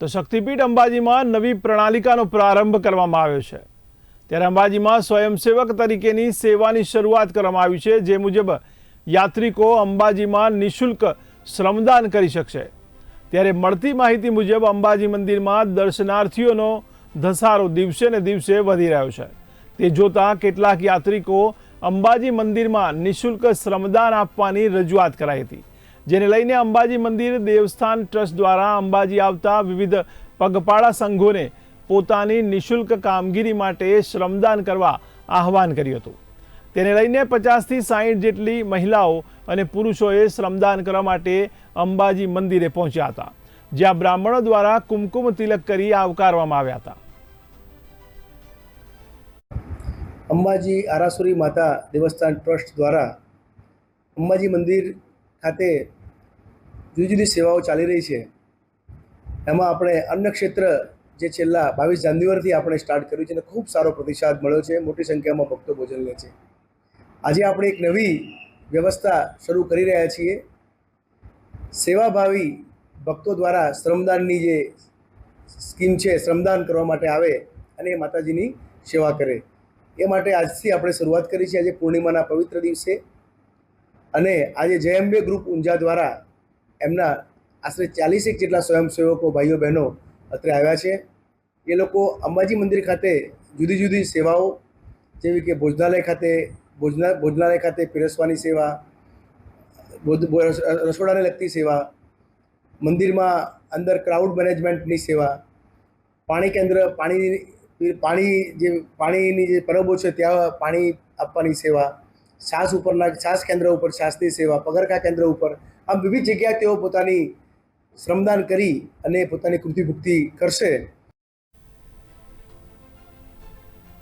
તો શક્તિપીઠ અંબાજીમાં નવી પ્રણાલિકાનો પ્રારંભ કરવામાં આવ્યો છે. ત્યારે અંબાજીમાં સ્વયંસેવક તરીકેની સેવાની શરૂઆત કરવામાં આવી છે, જે મુજબ યાત્રિકો અંબાજીમાં નિઃશુલ્ક શ્રમદાન કરી શકશે. ત્યારે મળતી માહિતી મુજબ અંબાજી મંદિરમાં દર્શનાર્થીઓનો ધસારો દિવસે ને દિવસે વધી રહ્યો છે. તે જોતાં કેટલાક યાત્રિકો અંબાજી મંદિરમાં નિઃશુલ્ક શ્રમદાન આપવાની રજૂઆત કરાઈ હતી. જેને લઈને અંબાજી મંદિર દેવસ્થાન ટ્રસ્ટ દ્વારા અંબાજી આવતા વિવિધ પગપાળા સંઘોને પોતાની નિઃશુલ્ક કામગીરી માટે શ્રમદાન કરવા આહવાન કર્યું હતું. તેને લઈને પચાસથી સાહીઠ જેટલી મહિલાઓ અને પુરુષોએ શ્રમદાન કરવા માટે અંબાજી મંદિરે પહોંચ્યા હતા, જ્યાં બ્રાહ્મણો દ્વારા કુમકુમ તિલક કરી આવકારવામાં આવ્યા હતા. અંબાજી આરાસુરી માતા દેવસ્થાન ટ્રસ્ટ દ્વારા અંબાજી મંદિર ખાતે જુદી જુદી સેવાઓ ચાલી રહી છે. એમાં આપણે અન્ય ક્ષેત્ર જે છેલ્લા બાવીસ જાન્યુઆરીથી આપણે સ્ટાર્ટ કર્યું છે અને ખૂબ સારો પ્રતિસાદ મળ્યો છે, મોટી સંખ્યામાં ભક્તો ભોજન લે છે. આજે આપણે એક નવી વ્યવસ્થા શરૂ કરી રહ્યા છીએ. સેવાભાવી ભક્તો દ્વારા શ્રમદાનની જે સ્કીમ છે, શ્રમદાન કરવા માટે આવે અને માતાજીની સેવા કરે. એ માટે આજથી આપણે શરૂઆત કરી છે. આજે પૂર્ણિમાના પવિત્ર દિવસે. અને આજે જયંબે ગ્રુપ ઊંઝા દ્વારા એમના આશરે ચાલીસેક જેટલા સ્વયંસેવકો ભાઈઓ બહેનો અત્રે આવ્યા છે. એ લોકો અંબાજી મંદિર ખાતે જુદી જુદી સેવાઓ, જેવી કે ભોજનાલય ખાતે ભોજના, ભોજનાલય ખાતે પીરસવાની સેવા રસોડાને લગતી સેવા, મંદિરમાં અંદર ક્રાઉડ મેનેજમેન્ટની સેવા, પાણી કેન્દ્ર પાણી પાણી જે, પાણીની જે પરબો છે ત્યાં પાણી આપવાની સેવા, છાસ ઉપરના, છાસ કેન્દ્ર ઉપર છાસની સેવા, પગરખા કેન્દ્ર ઉપર આમ વિવિધ જગ્યાએ તેઓ પોતાની શ્રમદાન કરી અને પોતાની કૃતિભુક્તિ કરશે.